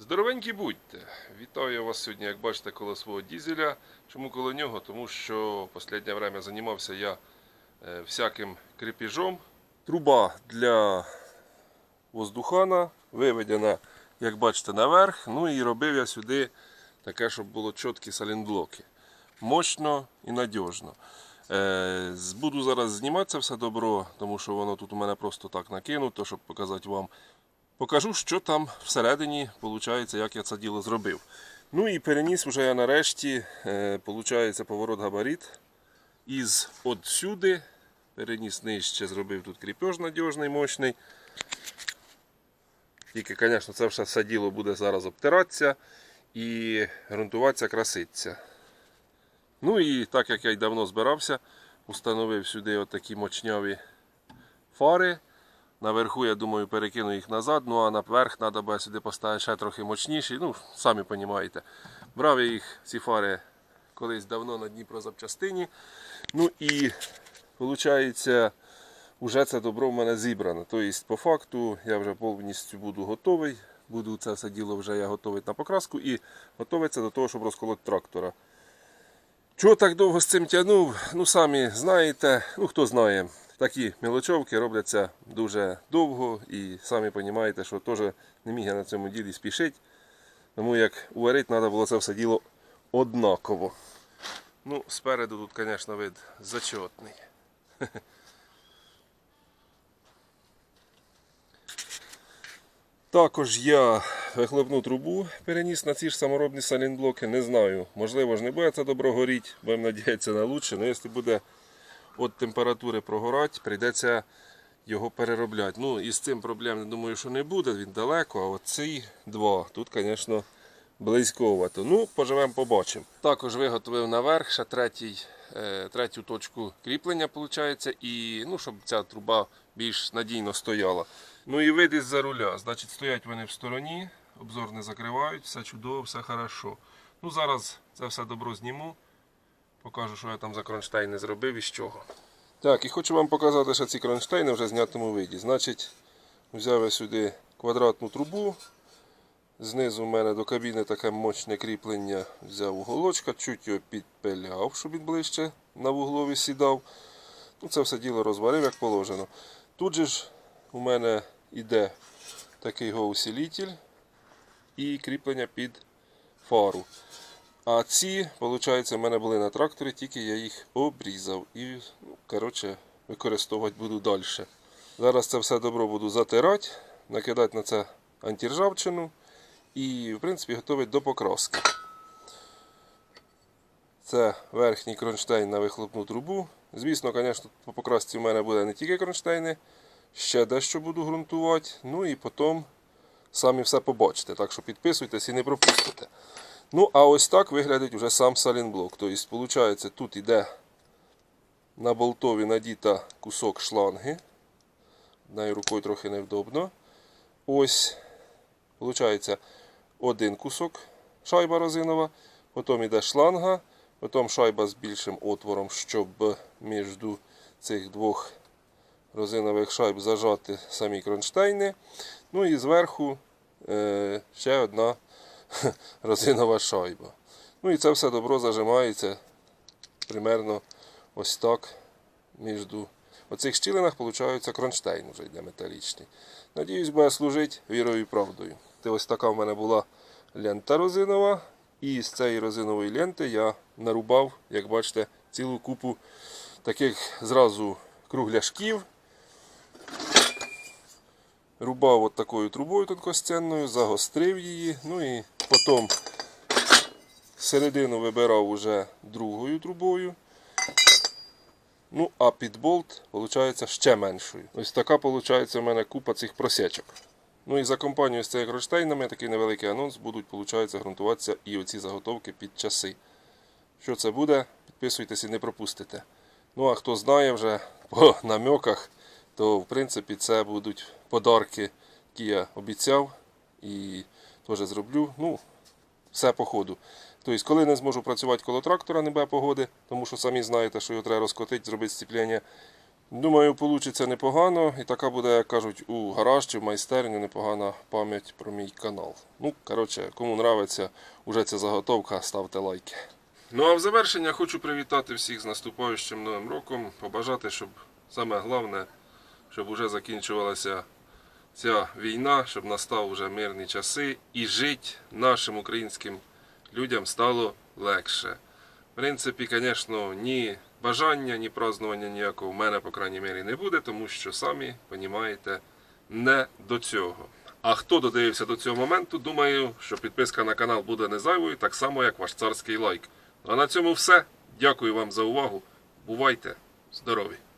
Здоровенькі будьте! Вітаю вас сьогодні, як бачите, коло свого дізеля. Чому коло нього? Тому що останнє время займався я е, всяким крепіжом. Труба для воздухана виведена, як бачите, наверх. Ну і робив я сюди таке, щоб було чіткі салінблоки. Мощно і надіжно. Е, Буду зараз знімати це все добро, тому що воно тут у мене просто так накинуто, щоб показати вам. Покажу, що там всередині, виходить, як я це діло зробив. Ну і переніс вже я нарешті, е, получається, поворот габарит. Із от сюди, переніс нижче, зробив тут кріпеж надіжний, мощний. Тільки, звісно, це все, все діло буде зараз обтиратися і ґрунтуватися, краситься. Ну і так як я й давно збирався, установив сюди отакі мочняві фари. Наверху, я думаю, перекину їх назад, ну а наверх треба буде сюди поставити ще трохи мощніші. Ну, самі розумієте. Брав я їх, ці фари, колись давно на Дніпро запчастині. Ну і виходить, вже це добро в мене зібрано. Тобто, по факту, я вже повністю буду готовий. Буду це все діло вже я готовий на покраску і готовиться до того, щоб розколоти трактора. Чого так довго з цим тягнув? Ну самі знаєте, ну хто знає, такі мілочовки робляться дуже довго і самі розумієте, що теж не міг я на цьому ділі спішити. Тому як уварити треба було це все діло однаково. Ну, спереду тут, звісно, вид зачетний. Також я вихлопну трубу переніс на ці ж саморобні салінблоки. Не знаю, можливо ж не буде це добро горіти, будемо надіятися на лучше. але якщо буде від температури прогорати, прийдеться його переробляти. Ну і з цим проблем думаю, що не буде, він далеко, а оці два тут, звісно, близьковато. Ну, поживемо, побачимо. Також виготовив наверх ще третій, е, третю точку кріплення, виходить, і ну, щоб ця труба більш надійно стояла. Ну і вид із-за руля. Значить, стоять вони в стороні, обзор не закривають, все чудово, все хорошо. Ну, зараз це все добро зніму. Покажу, що я там за кронштейни зробив і з чого. Так, і хочу вам показати, що ці кронштейни вже в знятому виді. Значить, взяв я сюди квадратну трубу. Знизу в мене до кабіни таке мощне кріплення. Взяв уголочка, чуть його підпиляв, щоб він ближче на вуглові сідав. Ну, це все діло розварив, як положено. Тут же ж у мене йде такий гоусілітель і кріплення під фару. А ці, виходить, в мене були на тракторі, тільки я їх обрізав і ну, коротше, використовувати буду далі. Зараз це все добро буду затирати, накидати на це антиржавчину і, в принципі, готувати до покраски. Це верхній кронштейн на вихлопну трубу. Звісно, звісно, по покрасці в мене буде не тільки кронштейни, ще дещо буду ґрунтувати. Ну і потім самі все побачите. Так що підписуйтесь і не пропустите. Ну, а ось так виглядить вже сам салінблок. Тобто, виходить, тут йде на болтові надіта кусок шланги. Нею рукою трохи невдобно. Ось, виходить, один кусок шайба резинова, потім йде шланга, потім шайба з більшим отвором, щоб між цих двох резинових шайб зажати самі кронштейни. Ну і зверху е, ще одна резинова шайба. Ну і це все добро зажимається примерно ось так між оцих щілинах виходить кронштейн вже йде металічний. Надіюсь, буде служити вірою і правдою. Це ось така в мене була лента резинова. І з цієї резинової ленти я нарубав, як бачите, цілу купу таких зразу кругляшків. Рубав от такою трубою тонкостенною, загострив її. Ну і потім середину вибирав уже другою трубою. Ну, а під болт, виходить, ще меншою. Ось така виходить у мене купа цих просечок. Ну і за компанію з цими кронштейнами, такий невеликий анонс, будуть, виходить, ґрунтуватися і оці заготовки під часи. Що це буде, підписуйтесь і не пропустите. Ну а хто знає вже по намеках, то в принципі це будуть подарки, які я обіцяв і теж зроблю. Ну, все по ходу. Тобто, коли не зможу працювати коло трактора, не буде погоди, тому що самі знаєте, що його треба розкотити, зробити стіплення, Думаю, вийде непогано, і така буде, як кажуть, у гараж чи в майстерню непогана пам'ять про мій канал. Ну, коротше, кому нравиться уже ця заготовка, ставте лайки. Ну а в завершення хочу привітати всіх з наступаючим новим роком, побажати, щоб саме головне, щоб вже закінчувалася ця війна, щоб настав уже мирні часи і жити нашим українським людям стало легше. В принципі, звісно, ні бажання, ні празднування ніякого в мене, по крайній мірі, не буде, тому що самі розумієте, не до цього. А хто додивився до цього моменту, думаю, що підписка на канал буде не зайвою, так само, як ваш царський лайк. А на цьому все. Дякую вам за увагу. Бувайте здорові!